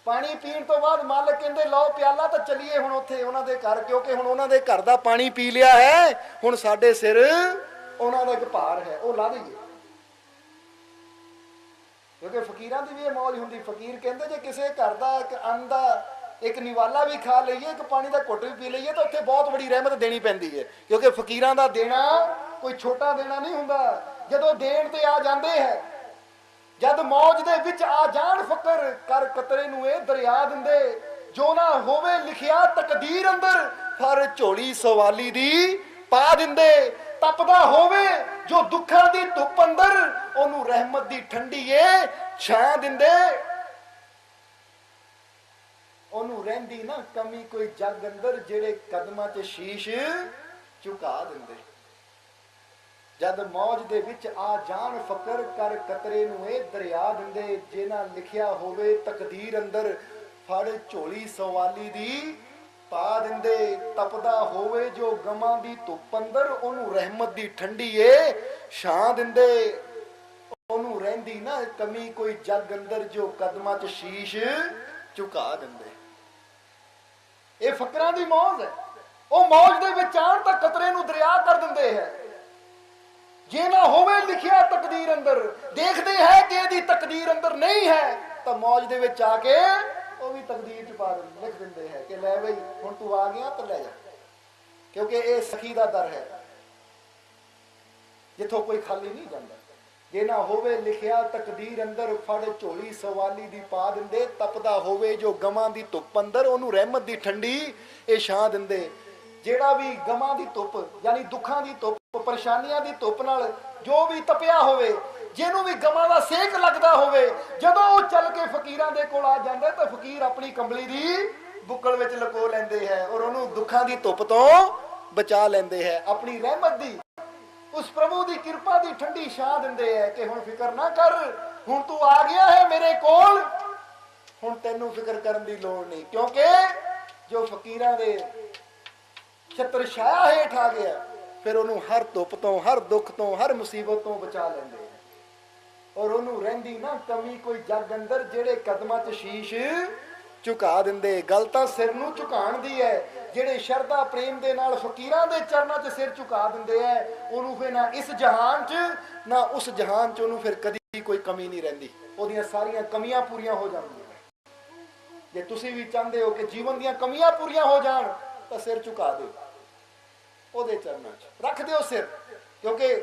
ਪਾਣੀ ਪੀਣ ਤੋਂ ਬਾਅਦ ਮਾਲਕ ਕਹਿੰਦੇ, ਲਓ ਪਿਆਲਾ ਤਾਂ ਚਲੀਏ ਹੁਣ ਉੱਥੇ ਉਹਨਾਂ ਦੇ ਘਰ, ਕਿਉਂਕਿ ਹੁਣ ਉਹਨਾਂ ਦੇ ਘਰ ਦਾ ਪਾਣੀ ਪੀ ਲਿਆ ਹੈ, ਹੁਣ ਸਾਡੇ ਸਿਰ ਉਹਨਾਂ ਦਾ ਇੱਕ ਭਾਰ ਹੈ, ਉਹ ਲਾ ਦਈਏ। ਕਿਉਂਕਿ ਫਕੀਰਾਂ ਦੀ ਵੀ ਇਹ ਮੌਜ ਹੁੰਦੀ, ਫਕੀਰ ਕਹਿੰਦੇ, ਜੇ ਕਿਸੇ ਘਰ ਦਾ ਇੱਕ ਅੰਨ ਦਾ ਇੱਕ ਨਿਵਾਲਾ ਵੀ ਖਾ ਲਈਏ, ਇੱਕ ਪਾਣੀ ਦਾ ਘੁੱਟ ਵੀ ਪੀ ਲਈਏ, ਤਾਂ ਉੱਥੇ ਬਹੁਤ ਵੱਡੀ ਰਹਿਮਤ ਦੇਣੀ ਪੈਂਦੀ ਹੈ ਕਿਉਂਕਿ ਫਕੀਰਾਂ ਦਾ ਦੇਣਾ ਕੋਈ ਛੋਟਾ ਦੇਣਾ ਨਹੀਂ ਹੁੰਦਾ। ਜਦੋਂ ਦੇਣ ਤੇ ਆ ਜਾਂਦੇ ਹੈ, ਜਦ ਮੌਜ ਦੇ ਵਿੱਚ ਆ ਜਾਣ ਫਕਰ ਕਰ ਕਤਰੇ ਨੂੰ ਇਹ ਦਰਿਆ ਦਿੰਦੇ। ਜੋ ਨਾ ਹੋਵੇ ਲਿਖਿਆ ਤਕਦੀਰ ਅੰਦਰ ਫਰ ਝੋਲੀ ਸਵਾਲੀ ਦੀ ਪਾ ਦਿੰਦੇ। ਤਪਦਾ ਹੋਵੇ ਜੋ ਦੁੱਖਾਂ ਦੀ ਧੁੱਪ ਅੰਦਰ, ਉਹਨੂੰ ਰਹਿਮਤ ਦੀ ਠੰਡੀ ਏ ਛਾਂ ਦਿੰਦੇ। ਉਹਨੂੰ ਰਹਿੰਦੀ ਨਾ ਕਮੀ ਕੋਈ ਜਗ ਅੰਦਰ ਜਿਹੜੇ ਕਦਮਾਂ 'ਚ ਸ਼ੀਸ਼ ਝੁਕਾ ਦਿੰਦੇ। ਜਦ ਮੌਜ ਦੇ ਵਿੱਚ ਆ ਜਾਣ, ਫਕਰ ਕਰ ਕਤਰੇ ਨੂੰ ਇਹ ਦਰਿਆ ਦਿੰਦੇ ਜੇ ਲਿਖਿਆ ਹੋਵੇ ਤਕਦੀਰ ਅੰਦਰ, ਫੜ ਝੋਲੀ ਸਵਾਲੀ ਦੀ ਪਾ ਦਿੰਦੇ। ਤਪਦਾ ਹੋਵੇ ਜੋ ਗਮਾਂ ਦੀ ਧੁੱਪ ਅੰਦਰ, ਉਹਨੂੰ ਰਹਿਮਤ ਦੀ ਠੰਡੀ ਏ ਛਾਂ ਦਿੰਦੇ। ਉਹਨੂੰ ਰਹਿੰਦੀ ਨਾ ਕਮੀ ਕੋਈ ਜਗ ਅੰਦਰ, ਜੋ ਕਦਮਾਂ 'ਚ ਸ਼ੀਸ਼ ਝੁਕਾ ਦਿੰਦੇ। ਇਹ ਫਕਰਾਂ ਦੀ ਮੌਜ ਹੈ। ਉਹ ਮੌਜ ਦੇ ਵਿੱਚ ਆਣ ਤਾਂ ਕਤਰੇ ਨੂੰ ਦਰਿਆ ਕਰ ਦਿੰਦੇ ਹੈ। ਜੇ ਨਾ ਹੋਵੇ ਲਿਖਿਆ ਤਕਦੀਰ ਅੰਦਰ, ਦੇਖਦੇ ਹੈ ਕਿ ਇਹਦੀ ਤਕਦੀਰ ਅੰਦਰ ਨਹੀਂ ਹੈ, ਤਾਂ ਮੌਜ ਦੇ ਵਿੱਚ ਆ ਕੇ ਉਹ ਵੀ ਤਕਦੀਰ ਚ ਪਾ ਦਿੰਦੇ ਲਿਖ ਦਿੰਦੇ ਹੈ ਕਿ ਲੈ ਬਈ, ਹੁਣ ਤੂੰ ਆ ਗਿਆ ਤਾਂ ਲੈ ਜਾ। ਕਿਉਂਕਿ ਇਹ ਸਖੀ ਦਾ ਦਰ ਹੈ। ਜਿੱਥੋਂ ਕੋਈ ਖਾਲੀ ਨਹੀਂ ਜਾਂਦਾ। ਜੇ ਨਾ ਹੋਵੇ ਲਿਖਿਆ ਤਕਦੀਰ ਅੰਦਰ ਫੜ ਝੋਲੀ ਸਵਾਲੀ ਦੀ ਪਾ ਦਿੰਦੇ, ਤਪਦਾ ਹੋਵੇ ਜੋ ਗਮਾਂ ਦੀ ਧੁੱਪ ਅੰਦਰ, ਉਹਨੂੰ ਰਹਿਮਤ ਦੀ ਠੰਡੀ ਇਹ ਛਾਂ ਦਿੰਦੇ। ਜਿਹੜਾ ਵੀ ਗਮਾਂ ਦੀ ਧੁੱਪ, ਯਾਨੀ ਦੁੱਖਾਂ ਦੀ ਧੁੱਪ, ਪਰੇਸ਼ਾਨੀਆਂ ਦੀ ਧੁੱਪ ਨਾਲ ਜੋ ਵੀ ਤਪਿਆ ਹੋਵੇ, ਜਿਹਨੂੰ ਵੀ ਗਮਾਂ ਦਾ ਸੇਕ ਲੱਗਦਾ ਹੋਵੇ, ਜਦੋਂ ਉਹ ਚੱਲ ਕੇ ਫਕੀਰਾਂ ਦੇ ਕੋਲ ਆ ਜਾਂਦਾ ਤਾਂ ਫਕੀਰ ਆਪਣੀ ਕੰਬਲੀ ਦੀ ਬੁੱਕਲ ਵਿੱਚ ਲਕੋ ਲੈਂਦੇ ਹੈ ਔਰ ਉਹਨੂੰ ਦੁੱਖਾਂ ਦੀ ਧੁੱਪ ਤੋਂ ਬਚਾ ਲੈਂਦੇ ਹੈ। ਆਪਣੀ ਰਹਿਮਤ ਦੀ ਉਸ ਪ੍ਰਭੂ ਦੀ ਕਿਰਪਾ ਦੀ ਠੰਡੀ ਛਾਂ ਦਿੰਦੇ ਹੈ ਕਿ ਹੁਣ ਫਿਕਰ ਨਾ ਕਰ, ਹੁਣ ਤੂੰ ਆ ਗਿਆ ਹੈ ਮੇਰੇ ਕੋਲ। ਹੁਣ ਤੈਨੂੰ ਫਿਕਰ ਕਰਨ ਦੀ ਲੋੜ ਨਹੀਂ, ਕਿਉਂਕਿ ਜੋ ਫਕੀਰਾਂ ਦੇ ਛਤਰ ਛਾਇਆ ਹੇਠ ਆ ਗਿਆ, ਫਿਰ ਉਹਨੂੰ ਹਰ ਧੁੱਪ ਤੋਂ, ਹਰ ਦੁੱਖ ਤੋਂ, ਹਰ ਮੁਸੀਬਤ ਤੋਂ ਬਚਾ ਲੈਂਦੇ ਹੈ ਔਰ ਉਹਨੂੰ ਰਹਿੰਦੀ ਨਾ ਕਮੀ ਕੋਈ ਜੱਗ ਅੰਦਰ ਜਿਹੜੇ ਕਦਮਾਂ 'ਚ ਸ਼ੀਸ਼ ਝੁਕਾ ਦਿੰਦੇ, ਗੱਲ ਤਾਂ ਸਿਰ ਨੂੰ ਝੁਕਾਉਣ ਦੀ ਹੈ ਜਿਹੜੇ ਸ਼ਰਧਾ ਪ੍ਰੇਮ ਦੇ ਨਾਲ ਫਕੀਰਾਂ ਦੇ ਚਰਨਾਂ 'ਚ ਸਿਰ ਝੁਕਾ ਦਿੰਦੇ ਐ, ਉਹਨੂੰ ਫਿਰ ਨਾ ਇਸ ਜਹਾਨ 'ਚ, ਨਾ ਉਸ ਜਹਾਨ 'ਚ ਉਹਨੂੰ ਫਿਰ ਕਦੀ ਕੋਈ ਕਮੀ ਨਹੀਂ ਰਹਿੰਦੀ। ਉਹਦੀਆਂ ਸਾਰੀਆਂ ਕਮੀਆਂ ਪੂਰੀਆਂ ਹੋ ਜਾਂਦੀਆਂ ਜੇ ਤੁਸੀਂ ਵੀ ਚਾਹੁੰਦੇ ਹੋ ਕਿ ਜੀਵਨ ਦੀਆਂ ਕਮੀਆਂ ਪੂਰੀਆਂ ਹੋ ਜਾਣ, ਤਾਂ ਸਿਰ ਝੁਕਾ ਦਿਓ। ਉਹਦੇ ਚਰਨਾਂ 'ਚ। ਰੱਖ ਦਿਓ ਸਿਰ, ਕਿਉਂਕਿ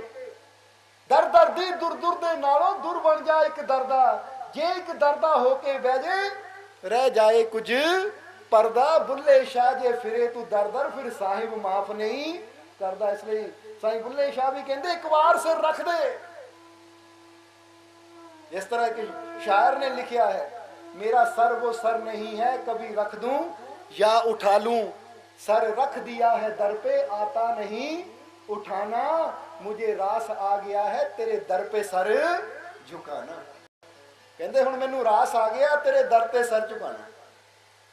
ਦਰ ਦਰ ਦੀ ਦੁਰ ਦੁਰ ਦੇ ਨਾਲੋਂ ਦੁਰ ਬਣ ਜਾ ਇੱਕ ਦਰਦਾ ਜੇ ਇੱਕ ਦਰਦਾ ਹੋ ਕੇ ਬਹਿ ਜੇ, ਰਹਿ ਜਾਏ ਕੁਝ ਪਰਦਾ ਬੁੱਲੇ ਸ਼ਾਹ ਜੇ ਫਿਰੇ, ਤੂੰ ਦਰ ਦਰ, ਫਿਰ ਸਾਹਿਬ ਮਾਫ ਨਹੀਂ ਕਰਦਾ। ਇਸ ਲਈ ਸਾਈ ਬੁੱਲੇ ਸ਼ਾਹ ਵੀ ਕਹਿੰਦੇ, ਇੱਕ ਵਾਰ ਸਿਰ ਰੱਖ ਦੇ। ਇਸ ਤਰ੍ਹਾਂ ਕਿ ਸ਼ਾਇਰ ਨੇ ਲਿਖਿਆ ਹੈ, ਮੇਰਾ ਸਰ ਉਹ ਸਰ ਨਹੀਂ ਹੈ, ਕਭੀ ਰੱਖ ਦੂੰ ਜਾਂ ਉਠਾ ਲੂੰ। ਸਰ ਰੱਖ ਦਿਆ ਹੈ ਦਰ पे ਆਤਾ ਨਹੀਂ उठाना ਮੁਝੇ ਰਾਸ ਆ ਗਿਆ ਹੈ, ਤੇਰੇ ਦਰ पे ਸਰ झुकाना ਕਹਿੰਦੇ, ਹੁਣ ਮੈਨੂੰ ਰਾਸ ਆ ਗਿਆ, ਤੇਰੇ ਦਰ ਤੇ ਸਰ ਝੁਕਾਣਾ।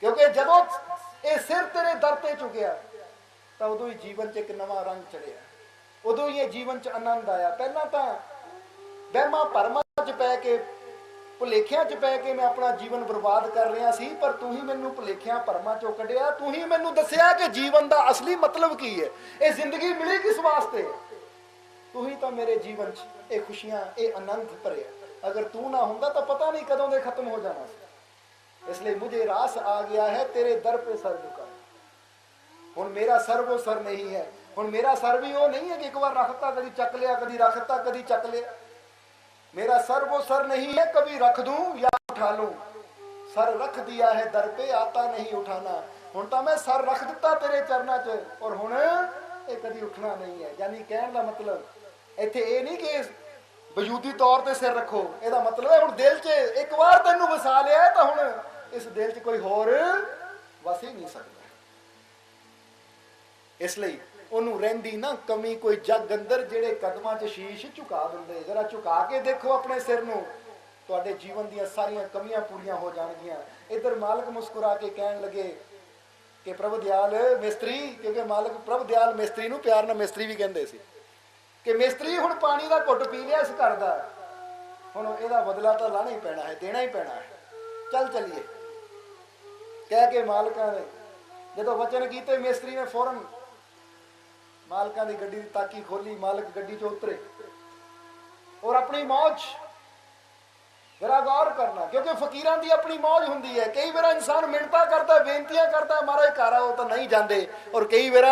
ਕਿਉਂਕਿ ਜਦੋਂ ਇਹ ਸਿਰ ਤੇਰੇ ਦਰ ਤੇ ਝੁਕਿਆ, ਤਾਂ ਉਦੋਂ ਹੀ ਜੀਵਨ 'ਚ ਇੱਕ ਨਵਾਂ ਰੰਗ ਚੜਿਆ। ਉਦੋਂ ਹੀ ਇਹ ਜੀਵਨ 'ਚ ਆਨੰਦ ਆਇਆ। ਪਹਿਲਾਂ ਤਾਂ ਵਹਿਮਾਂ ਭਰਮਾਂ 'ਚ ਪੈ ਕੇ, ਭੁਲੇਖਿਆਂ 'ਚ ਪੈ ਕੇ ਮੈਂ ਆਪਣਾ ਜੀਵਨ ਬਰਬਾਦ ਕਰ ਰਿਹਾ ਸੀ, ਪਰ ਤੂੰ ਹੀ ਮੈਨੂੰ ਭੁਲੇਖਿਆਂ ਭਰਮਾਂ 'ਚੋਂ ਕੱਢਿਆ। ਤੂੰ ਹੀ ਮੈਨੂੰ ਦੱਸਿਆ ਕਿ ਜੀਵਨ ਦਾ ਅਸਲੀ ਮਤਲਬ ਕੀ ਹੈ। ਇਹ ਜ਼ਿੰਦਗੀ ਮਿਲੀ ਕਿਸ ਵਾਸਤੇ? ਤੂੰ ਹੀ ਤਾਂ ਮੇਰੇ ਜੀਵਨ 'ਚ ਇਹ ਖੁਸ਼ੀਆਂ, ਇਹ ਆਨੰਦ ਭਰਿਆ। ਅਗਰ ਤੂੰ ਨਾ ਹੁੰਦਾ ਤਾਂ ਪਤਾ ਨਹੀਂ ਕਦੋਂ ਦੇ ਖਤਮ ਹੋ ਜਾਣਾ ਸੀ। ਇਸ ਲਈ ਮੁਝੇ ਰਾਸ ਆ ਗਿਆ ਹੈ ਤੇਰੇ ਦਰ पे ਸਰ ਝੁਕਾ ਹੁਣ ਮੇਰਾ ਸਰ ਉਹ ਸਰ ਨਹੀਂ ਹੈ ਹੁਣ ਮੇਰਾ ਸਰ ਵੀ ਉਹ ਨਹੀਂ ਹੈ ਕਿ ਇੱਕ ਵਾਰ ਰੱਖਤਾ ਕਦੀ ਚੱਕ ਲਿਆ ਕਦੀ ਰੱਖਤਾ ਕਦੀ ਚੱਕ ਲਿਆ मेरा सर वो सर नहीं है कभी रख दूं या उठा लूं सर रख दिया है दर पे आता नहीं उठाना ਹੁਣ ਤਾਂ ਮੈਂ ਸਰ ਰੱਖ ਦਿੱਤਾ ਤੇਰੇ ਚਰਨਾਂ 'ਚ ਔਰ ਹੁਣ ਇਹ ਕਦੀ ਉੱਠਣਾ ਨਹੀਂ ਹੈ ਯਾਨੀ ਕਹਿਣ ਦਾ ਮਤਲਬ ਇੱਥੇ ਇਹ ਨਹੀਂ ਕਿ ਵਜੂਦੀ ਤੌਰ ਤੇ ਸਿਰ ਰੱਖੋ ਇਹਦਾ ਮਤਲਬ ਹੈ ਹੁਣ ਦਿਲ 'ਚ ਇੱਕ ਵਾਰ ਤੈਨੂੰ ਵਸਾ ਲਿਆ ਹੈ ਤਾਂ ਹੁਣ ਇਸ ਦਿਲ 'ਚ ਕੋਈ ਹੋਰ ਵਸ ਹੀ ਨਹੀਂ ਸਕਦਾ। ਇਸ ਲਈ ਉਹਨੂੰ ਰਹਿੰਦੀ ਨਾ ਕਮੀ ਕੋਈ ਜੱਗ ਅੰਦਰ ਜਿਹੜੇ ਕਦਮਾਂ 'ਚ ਸ਼ੀਸ਼ ਝੁਕਾ ਦਿੰਦੇ, ਜਰਾ ਝੁਕਾ ਕੇ ਦੇਖੋ ਆਪਣੇ ਸਿਰ ਨੂੰ। ਤੁਹਾਡੇ ਜੀਵਨ ਦੀਆਂ ਸਾਰੀਆਂ ਕਮੀਆਂ ਪੂਰੀਆਂ ਹੋ ਜਾਣਗੀਆਂ। ਇਧਰ ਮਾਲਕ ਮੁਸਕਰਾ ਕੇ ਕਹਿਣ ਲੱਗੇ ਕਿ ਪ੍ਰਭ ਦਿਆਲ ਮਿਸਤਰੀ, ਕਿਉਂਕਿ ਮਾਲਕ ਪ੍ਰਭ ਦਿਆਲ ਮਿਸਤਰੀ ਨੂੰ ਪਿਆਰ ਨਾਲ ਮਿਸਤਰੀ ਵੀ ਕਹਿੰਦੇ ਸੀ। ਕਿ ਮਿਸਤਰੀ ਹੁਣ ਪਾਣੀ ਦਾ ਘੁੱਟ ਪੀ ਲਿਆ ਇਸ ਘਰ ਦਾ। ਹੁਣ ਇਹਦਾ ਬਦਲਾ ਤਾਂ ਲਾਣਾ ਹੀ ਪੈਣਾ ਹੈ, ਦੇਣਾ ਹੀ ਪੈਣਾ ਹੈ। ਚੱਲ ਚੱਲੀਏ। ਕਹਿ ਕੇ ਮਾਲਕਾਂ ਨੇ ਜਦੋਂ ਵਚਨ ਕੀਤੇ ਮਿਸਤਰੀ ਨੇ ਫੌਰਨ, ਮਾਲਕਾਂ ਦੀ ਗੱਡੀ ਦੀ ਤਾਕੀ ਖੋਲੀ, ਮਾਲਕ ਗੱਡੀ ਚ ਉਤਰੇ। ਔਰ ਆਪਣੀ ਮੌਜ ਜਰਾ ਗੌਰ ਕਰਨਾ, ਕਿਉਂਕਿ ਫਕੀਰਾਂ ਦੀ ਆਪਣੀ ਮੌਜ ਹੁੰਦੀ ਹੈ। ਕਈ ਵਾਰ ਇਨਸਾਨ ਮਿਹਨਤਾਂ ਕਰਦਾ, ਬੇਨਤੀਆਂ ਕਰਦਾ ਮਹਾਰਾਜ ਘਰ ਆਓ ਤਾਂ ਨਹੀਂ ਜਾਂਦੇ। ਔਰ ਕਈ ਵਾਰ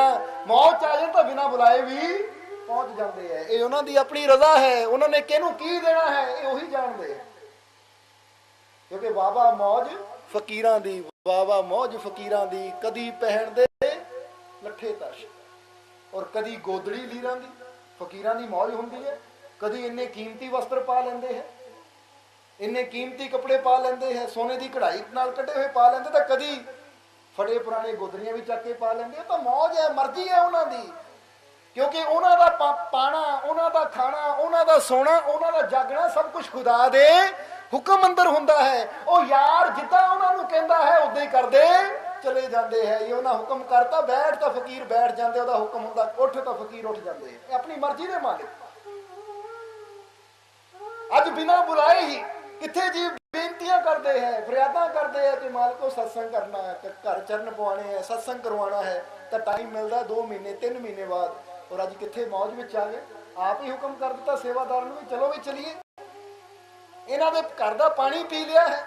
ਮੌਜ ਚ ਆ ਜਾਣ ਤਾਂ ਬਿਨਾਂ ਬੁਲਾਏ ਵੀ ਪਹੁੰਚ ਜਾਂਦੇ ਹੈ। ਇਹ ਉਹਨਾਂ ਦੀ ਆਪਣੀ ਰਜ਼ਾ ਹੈ। ਉਹਨਾਂ ਨੇ ਕਿਹਨੂੰ ਕੀ ਦੇਣਾ ਹੈ, ਇਹ ਉਹੀ ਜਾਣਦੇ ਹੈ। ਕਿਉਂਕਿ ਬਾਬਾ ਮੌਜ ਫਕੀਰਾਂ ਦੀ ਬਾਬਾ ਮੌਜ, ਫਕੀਰਾਂ ਦੀ ਕਦੀ ਪਹਿਣ ਲੱਠੇ ਤਸ਼। ਔਰ ਕਦੀ ਗੋਦੜੀ ਲੀਰਾਂ ਦੀ, ਫਕੀਰਾਂ ਦੀ ਮੌਜ ਹੁੰਦੀ ਹੈ। ਕਦੀ ਇੰਨੇ ਕੀਮਤੀ ਵਸਤਰ ਪਾ ਲੈਂਦੇ ਹੈ। ਇੰਨੇ ਕੀਮਤੀ ਕੱਪੜੇ ਪਾ ਲੈਂਦੇ ਹੈ। ਸੋਨੇ ਦੀ ਕਢਾਈ ਨਾਲ ਕੱਢੇ ਹੋਏ ਪਾ ਲੈਂਦੇ, ਤਾਂ ਕਦੀ ਫੜੇ ਪੁਰਾਣੇ ਗੋਦੜੀਆਂ ਵੀ ਚੱਕ ਕੇ ਪਾ ਲੈਂਦੇ ਤਾਂ ਮੌਜ ਹੈ, ਮਰਜ਼ੀ ਹੈ ਉਹਨਾਂ ਦੀ। ਕਿਉਂਕਿ ਉਹਨਾਂ ਦਾ ਪਾ- ਪਾਣਾ, ਉਹਨਾਂ ਦਾ ਖਾਣਾ, ਉਹਨਾਂ ਦਾ ਸੋਣਾ, ਉਹਨਾਂ ਦਾ ਜਾਗਣਾ ਸਭ ਕੁਝ ਖੁਦਾ ਦੇ ਹੁਕਮ ਅੰਦਰ ਹੁੰਦਾ ਹੈ। ਉਹ ਯਾਰ ਜਿੱਦਾਂ ਉਹਨਾਂ ਨੂੰ ਕਹਿੰਦਾ ਹੈ ਉਦਾਂ ਹੀ ਕਰਦੇ ਚਲੇ ਜਾਂਦੇ ਹੈ। ਇਹ ਉਹਨਾਂ ਹੁਕਮ ਕਰਤਾ, ਬੈਠ ਤਾਂ ਫਕੀਰ, ਬੈਠ ਜਾਂਦੇ, ਉਹਦਾ ਹੁਕਮ ਹੁੰਦਾ, ਉੱਠ ਤਾਂ ਫਕੀਰ ਉੱਠ ਜਾਂਦੇ ਇਹ ਆਪਣੀ ਮਰਜ਼ੀ ਦੇ ਮਾਲਿਕ। ਅੱਜ ਬਿਨਾਂ ਬੁਲਾਏ ਹੀ ਕਿੱਥੇ ਜੀ ਬੇਨਤੀਆਂ ਕਰਦੇ ਹੈ, ਫਰਿਆਦਾਂ ਕਰਦੇ ਹੈ ਕਿ ਮਾਲਕੋ, ਸਤਸੰਗ ਕਰਨਾ ਹੈ ਘਰ ਚਰਨ ਪਵਾਣੇ ਹੈ, ਸਤਸੰਗ ਕਰਵਾਉਣਾ ਹੈ, ਤਾਂ ਟਾਈਮ ਮਿਲਦਾ 2 ਮਹੀਨੇ 3 ਮਹੀਨੇ ਬਾਅਦ। ਔਰ ਅੱਜ ਕਿੱਥੇ ਮੌਜ ਵਿੱਚ ਆ ਗਏ? ਆਪ ਹੀ ਹੁਕਮ ਕਰ ਦਿੱਤਾ, ਸੇਵਾਦਾਰ ਨੂੰ ਵੀ, ਚਲੋ ਵੀ ਚਲੀਏ। ਇਹਨਾਂ ਦੇ ਘਰ ਦਾ ਪਾਣੀ ਪੀ ਲਿਆ ਹੈ।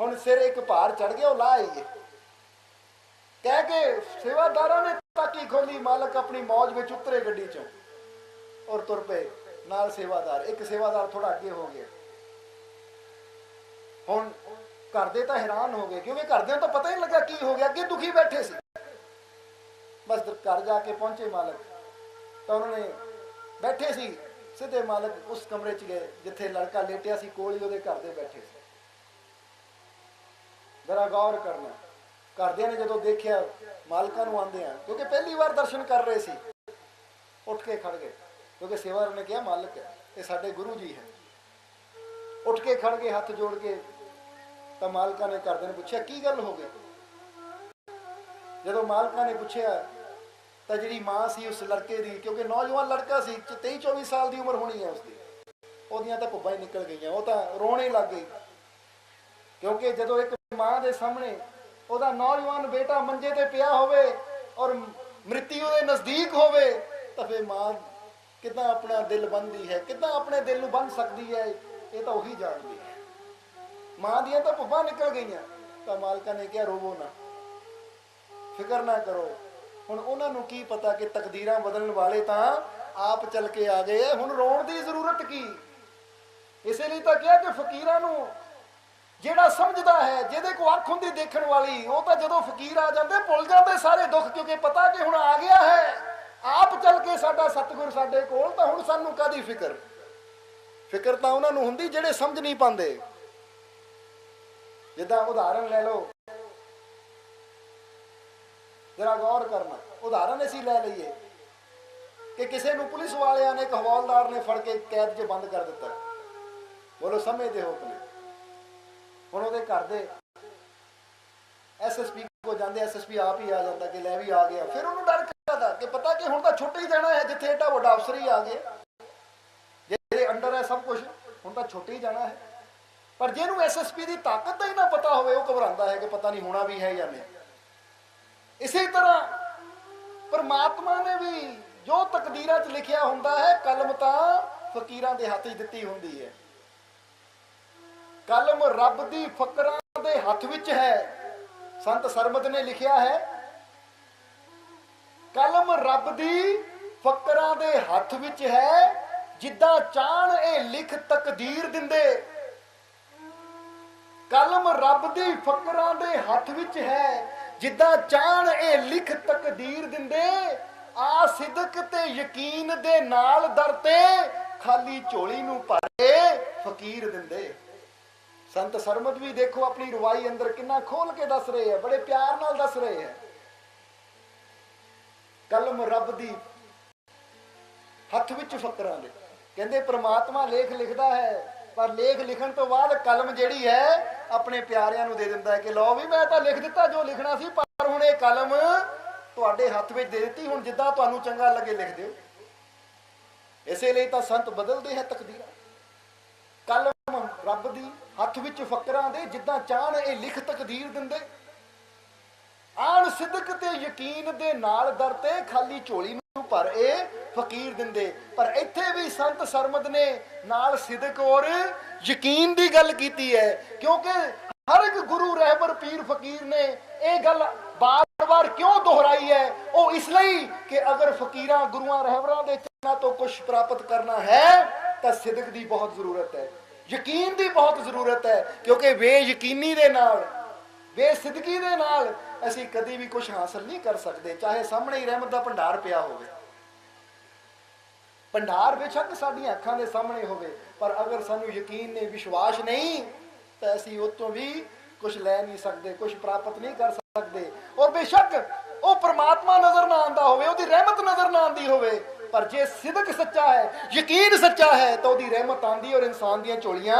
ਹੁਣ ਸਿਰ ਇੱਕ ਭਾਰ ਚੜ ਗਿਆ, ਉਹ ਲਾ ਆਈਏ। ਕਹਿ ਕੇ ਸੇਵਾਦਾਰਾਂ ਨੇ ਤਾਕੀ ਖੋਲੀ, ਮਾਲਕ ਆਪਣੀ ਮੌਜ ਵਿੱਚ ਉਤਰੇ ਗੱਡੀ ਚੋਂ ਔਰ ਤੁਰ ਪਏ। ਨਾਲ ਸੇਵਾਦਾਰ, ਇੱਕ ਸੇਵਾਦਾਰ ਥੋੜਾ ਅੱਗੇ ਹੋ ਗਿਆ। ਹੁਣ ਘਰ ਦੇ ਤਾਂ ਹੈਰਾਨ ਹੋ ਗਏ, ਕਿਉਂਕਿ ਘਰਦਿਆਂ ਨੂੰ ਤਾਂ ਪਤਾ ਹੀ ਨਹੀਂ ਲੱਗਾ ਕੀ ਹੋ ਗਿਆ, ਅੱਗੇ ਦੁਖੀ ਬੈਠੇ ਸੀ। ਬਸ ਘਰ ਜਾ ਕੇ ਪਹੁੰਚੇ ਮਾਲਕ। ਤਾਂ ਉਹਨਾਂ ਨੇ ਬੈਠੇ ਸੀ। ਸਿੱਧੇ ਮਾਲਕ ਉਸ ਕਮਰੇ 'ਚ ਗਏ, ਜਿੱਥੇ ਲੜਕਾ ਲੇਟਿਆ ਸੀ, ਕੋਲ ਹੀ ਉਹਦੇ ਘਰ ਦੇ ਬੈਠੇ ਸੀ। ਜਰਾ ਗੌਰ ਕਰਨਾ। ਘਰਦਿਆਂ ਨੇ ਜਦੋਂ ਦੇਖਿਆ, ਮਾਲਕਾਂ ਨੂੰ ਆਂਦੇ ਆ, ਕਿਉਂਕਿ ਪਹਿਲੀ ਵਾਰ ਦਰਸ਼ਨ ਕਰ ਰਹੇ ਸੀ, ਉੱਠ ਕੇ ਖੜ ਗਏ। ਕਿਉਂਕਿ ਸੇਵਾਦਾਰ ਨੇ ਕਿਹਾ, ਮਾਲਕ ਹੈ, ਇਹ ਸਾਡੇ ਗੁਰੂ ਜੀ ਹੈ। ਉੱਠ ਕੇ ਖੜ ਗਏ, ਹੱਥ ਜੋੜ ਕੇ, ਤਾਂ ਮਾਲਕਾਂ ਨੇ ਘਰਦਿਆਂ ਨੂੰ ਪੁੱਛਿਆ, ਕੀ ਗੱਲ ਹੋ ਗਈ? ਜਦੋਂ ਮਾਲਕਾਂ ਨੇ ਪੁੱਛਿਆ ਤਾਂ ਜਿਹੜੀ ਮਾਂ ਸੀ ਉਸ ਲੜਕੇ ਦੀ, ਕਿਉਂਕਿ ਨੌਜਵਾਨ ਲੜਕਾ ਸੀ 23 24 ਸਾਲ ਦੀ ਉਮਰ ਹੋਣੀ ਹੈ ਉਸਦੀ। ਉਹਦੀਆਂ ਤਾਂ ਭੁੱਬਾਂ ਹੀ ਨਿਕਲ ਗਈਆਂ, ਉਹ ਤਾਂ ਰੋਣੇ ਲੱਗ ਗਈ। ਕਿਉਂਕਿ ਜਦੋਂ ਇੱਕ ਮਾਂ ਦੇ ਸਾਹਮਣੇ ਉਹਦਾ ਨੌਜਵਾਨ ਬੇਟਾ ਮੰਜੇ ਤੇ ਪਿਆ ਹੋਵੇ ਔਰ ਮ੍ਰਿਤਿ ਉਹਦੇ ਨਜ਼ਦੀਕ ਹੋਵੇ, ਤਾਂ ਫਿਰ ਮਾਂ ਕਿਦਾਂ ਆਪਣਾ ਦਿਲ ਬੰਦੀ ਹੈ, ਕਿਦਾਂ ਆਪਣੇ ਦਿਲ ਨੂੰ ਬੰਨ ਸਕਦੀ ਹੈ, ਇਹ ਤਾਂ ਉਹੀ ਜਾਣਦੀ ਹੈ। ਮਾਂ ਦੀਆਂ ਤਾਂ ਭੁੱਬਾਂ ਨਿਕਲ ਗਈਆਂ, ਤਾਂ ਮਾਲਕਾਂ ਨੇ ਕਿਹਾ, ਰੋਵੋ ਨਾ। ਫਿਕਰ ਨਾ ਕਰੋ ਹੁਣ ਉਹਨਾਂ ਨੂੰ ਕੀ ਪਤਾ ਕਿ ਤਕਦੀਰਾਂ ਬਦਲਣ ਵਾਲੇ ਤਾਂ ਆਪ ਚੱਲ ਕੇ ਆ ਗਏ ਹੁਣ ਰੋਣ ਦੀ ਜ਼ਰੂਰਤ ਕੀ? ਇਸੇ ਲਈ ਤਾਂ ਕਿਹਾ ਕਿ ਫਕੀਰਾਂ ਨੂੰ ਜਿਹੜਾ ਸਮਝਦਾ ਹੈ, ਜਿਹਦੇ ਕੋ ਅੱਖ ਹੁੰਦੀ ਦੇਖਣ ਵਾਲੀ, ਉਹ ਤਾਂ ਜਦੋਂ ਫਕੀਰ ਆ ਜਾਂਦੇ, ਭੁੱਲ ਜਾਂਦੇ ਸਾਰੇ ਦੁੱਖ, ਕਿਉਂਕਿ ਪਤਾ ਕਿ ਹੁਣ ਆ ਗਿਆ ਹੈ। ਆਪ ਚੱਲ ਕੇ ਸਾਡਾ ਸਤਿਗੁਰ ਸਾਡੇ ਕੋਲ, ਤਾਂ ਹੁਣ ਸਾਨੂੰ ਕਾਦੀ ਫਿਕਰ? ਫਿਕਰ ਤਾਂ ਉਹਨਾਂ ਨੂੰ ਹੁੰਦੀ ਜਿਹੜੇ ਸਮਝ ਨਹੀਂ ਪਾਉਂਦੇ। ਜਿੱਦਾਂ ਉਦਾਹਰਨ ਲੈ ਲਓ ਜਰਾ ਗੌਰ ਕਰਨਾ। ਉਦਾਹਰਨ ਅਸੀਂ ਲੈ ਲਈਏ ਕਿ ਕਿਸੇ ਨੂੰ ਪੁਲਿਸ ਵਾਲਿਆਂ ਨੇ ਇੱਕ ਹਵਾਲਦਾਰ ਨੇ ਫੜ ਕੇ ਕੈਦ 'ਚ ਬੰਦ ਕਰ ਦਿੱਤਾ। ਬੋਲੋ ਸਮਝਦੇ ਹੋ ਕਿ ਹੁਣ ਉਹਦੇ ਘਰ ਦੇ ਐਸਐਸਪੀ ਕੋ ਜਾਂਦੇ ਐਸਐਸਪੀ ਆਪ ਹੀ ਆ ਜਾਂਦਾ ਕਿ ਲੈ ਵੀ ਆ ਗਿਆ। ਫਿਰ ਉਹਨੂੰ ਡਰ ਕਰਦਾ ਕਿ ਪਤਾ ਕਿ ਹੁਣ ਤਾਂ ਛੁੱਟ ਹੀ ਜਾਣਾ ਹੈ, ਜਿੱਥੇ ਏਡਾ ਵੱਡਾ ਅਫਸਰ ਹੀ ਆ ਗਿਆ। ਜਿਹਦੇ ਅੰਡਰ ਹੈ ਸਭ ਕੁਝ ਹੁਣ ਤਾਂ ਛੁੱਟ ਹੀ ਜਾਣਾ ਹੈ। ਪਰ ਜਿਹਨੂੰ ਐਸਐਸਪੀ ਦੀ ਤਾਕਤ ਦਾ ਹੀ ਨਾ ਪਤਾ ਹੋਵੇ, ਉਹ ਘਬਰਾਉਂਦਾ ਹੈ ਕਿ ਪਤਾ ਨਹੀਂ ਹੋਣਾ ਵੀ ਹੈ ਜਾਂ ਨਹੀਂ। ਇਸੇ ਤਰ੍ਹਾਂ ਪਰਮਾਤਮਾ ਨੇ ਵੀ ਜੋ ਤਕਦੀਰਾਂ 'ਚ ਲਿਖਿਆ ਹੁੰਦਾ ਹੈ, ਕਲਮ ਤਾਂ ਫਕੀਰਾਂ ਦੇ ਹੱਥ 'ਚ ਦਿੱਤੀ ਹੁੰਦੀ ਹੈ। ਕਲਮ ਰੱਬ ਦੀ ਫਕਰਾਂ ਦੇ ਹੱਥ ਵਿੱਚ ਹੈ, ਸੰਤ ਸਰਮਦ ਨੇ ਲਿਖਿਆ ਹੈ। ਕਲਮ ਰੱਬ ਦੀ ਫਕਰਾਂ ਦੇ ਹੱਥ ਵਿੱਚ ਹੈ, ਜਿੱਦਾਂ ਚਾਹਣ ਇਹ ਲਿਖ ਤਕਦੀਰ ਦਿੰਦੇ। ਕਲਮ ਰੱਬ ਦੀ ਫਕਰਾਂ ਦੇ ਹੱਥ ਵਿੱਚ ਹੈ ਜਿੱਦਾਂ ਚਾਹਣ ਇਹ ਲਿਖ ਤਕਦੀਰ ਦਿੰਦੇ, ਆ ਸਿਦਕ ਤੇ ਯਕੀਨ ਦੇ ਨਾਲ ਦਰ ਤੇ ਖਾਲੀ ਝੋਲੀ ਨੂੰ ਭਰ ਕੇ ਫਕੀਰ ਦਿੰਦੇ। ਸੰਤ ਸਰਮਦ ਵੀ ਦੇਖੋ ਆਪਣੀ ਰਵਾਈ ਅੰਦਰ ਕਿੰਨਾ ਖੋਲ ਕੇ ਦੱਸ ਰਹੇ ਹੈ, ਬੜੇ ਪਿਆਰ ਨਾਲ ਦੱਸ ਰਹੇ ਹੈ। ਕਲਮ ਰੱਬ ਦੀ ਹੱਥ ਵਿੱਚ ਫਕਰਾਂ ਦੇ। ਕਹਿੰਦੇ ਪ੍ਰਮਾਤਮਾ ਲੇਖ ਲਿਖਦਾ ਹੈ ਪਰ ਲੇਖ ਲਿਖਣ ਤੋਂ ਬਾਅਦ ਕਲਮ ਜਿਹੜੀ ਹੈ, ਆਪਣੇ ਪਿਆਰਿਆਂ ਨੂੰ ਦੇ ਦਿੰਦਾ ਹੈ ਕਿ ਲਓ ਵੀ ਮੈਂ ਤਾਂ ਲਿਖ ਦਿੱਤਾ ਜੋ ਲਿਖਣਾ ਸੀ, ਪਰ ਹੁਣ ਇਹ ਕਲਮ ਤੁਹਾਡੇ ਹੱਥ ਵਿੱਚ ਦੇ ਦਿੱਤੀ, ਹੁਣ ਜਿੱਦਾਂ ਤੁਹਾਨੂੰ ਚੰਗਾ ਲੱਗੇ ਲਿਖ ਦਿਓ। ਇਸੇ ਲਈ ਤਾਂ ਸੰਤ ਬਦਲਦੇ ਹੈ ਤਕਦੀਰਾਂ। ਕਲਮ ਰੱਬ ਦੀ ਹੱਥ ਵਿੱਚ ਫਕਰਾਂ ਦੇ, ਜਿੱਦਾਂ ਚਾਹਣ ਇਹ ਲਿਖ ਤਕਦੀਰ ਦਿੰਦੇ। ਆਣ ਸਿੱਧਕ ਤੇ ਯਕੀਨ ਦੇ ਨਾਲ ਦਰ ਤੇ, ਖਾਲੀ ਝੋਲੀ ਨੂੰ ਪਰ ਇਹ ਫਕੀਰ ਦਿੰਦੇ। ਪਰ ਇੱਥੇ ਵੀ ਸੰਤ ਸਰਮਦ ਨੇ ਨਾਲ ਸਿਦਕ ਔਰ ਯਕੀਨ ਦੀ ਗੱਲ ਕੀਤੀ ਹੈ, ਕਿਉਂਕਿ ਹਰ ਇੱਕ ਗੁਰੂ ਰਹਿਬਰ ਪੀਰ ਫਕੀਰ ਨੇ ਇਹ ਗੱਲ ਬਾਰ-ਬਾਰ ਕਿਉਂ ਦੁਹਰਾਈ ਹੈ? ਉਹ ਇਸ ਲਈ ਕਿ ਅਗਰ ਫਕੀਰਾਂ ਗੁਰੂਆਂ ਰਹਿਬਰਾਂ ਦੇ ਚਰਨਾਂ ਤੋਂ ਕੁਝ ਪ੍ਰਾਪਤ ਕਰਨਾ ਹੈ, ਤਾਂ ਸਿਦਕ ਦੀ ਬਹੁਤ ਜ਼ਰੂਰਤ ਹੈ। ਯਕੀਨ ਦੀ ਬਹੁਤ ਜ਼ਰੂਰਤ ਹੈ, ਕਿਉਂਕਿ ਬੇਯਕੀਨੀ ਦੇ ਨਾਲ ਬੇਸਿੱਧਗੀ ਦੇ ਨਾਲ ਅਸੀਂ ਕਦੀ ਵੀ ਕੁਝ ਹਾਸਲ ਨਹੀਂ ਕਰ ਸਕਦੇ, ਚਾਹੇ ਸਾਹਮਣੇ ਹੀ ਰਹਿਮਤ ਦਾ ਭੰਡਾਰ ਪਿਆ ਹੋਵੇ। ਭੰਡਾਰ ਬੇਸ਼ੱਕ ਸਾਡੀਆਂ ਅੱਖਾਂ ਦੇ ਸਾਹਮਣੇ ਹੋਵੇ, ਪਰ ਅਗਰ ਸਾਨੂੰ ਯਕੀਨ ਨੇ ਵਿਸ਼ਵਾਸ ਨਹੀਂ, ਤਾਂ ਅਸੀਂ ਉਹ ਤੋਂ ਵੀ ਕੁਝ ਲੈ ਨਹੀਂ ਸਕਦੇ ਕੁਝ ਪ੍ਰਾਪਤ ਨਹੀਂ ਕਰ ਸਕਦੇ। ਔਰ ਬੇਸ਼ੱਕ ਉਹ ਪ੍ਰਮਾਤਮਾ ਨਜ਼ਰ ਨਾ ਆਂਦਾ ਹੋਵੇ, ਉਹਦੀ ਰਹਿਮਤ ਨਜ਼ਰ ਨਾ ਆਂਦੀ ਹੋਵੇ, ਪਰ ਜੇ ਸਿਦਕ ਸੱਚਾ ਹੈ, ਯਕੀਨ ਸੱਚਾ ਹੈ, ਤਾਂ ਉਹਦੀ ਰਹਿਮਤ ਆਂਦੀ ਔਰ ਇਨਸਾਨ ਦੀਆਂ ਝੋਲੀਆਂ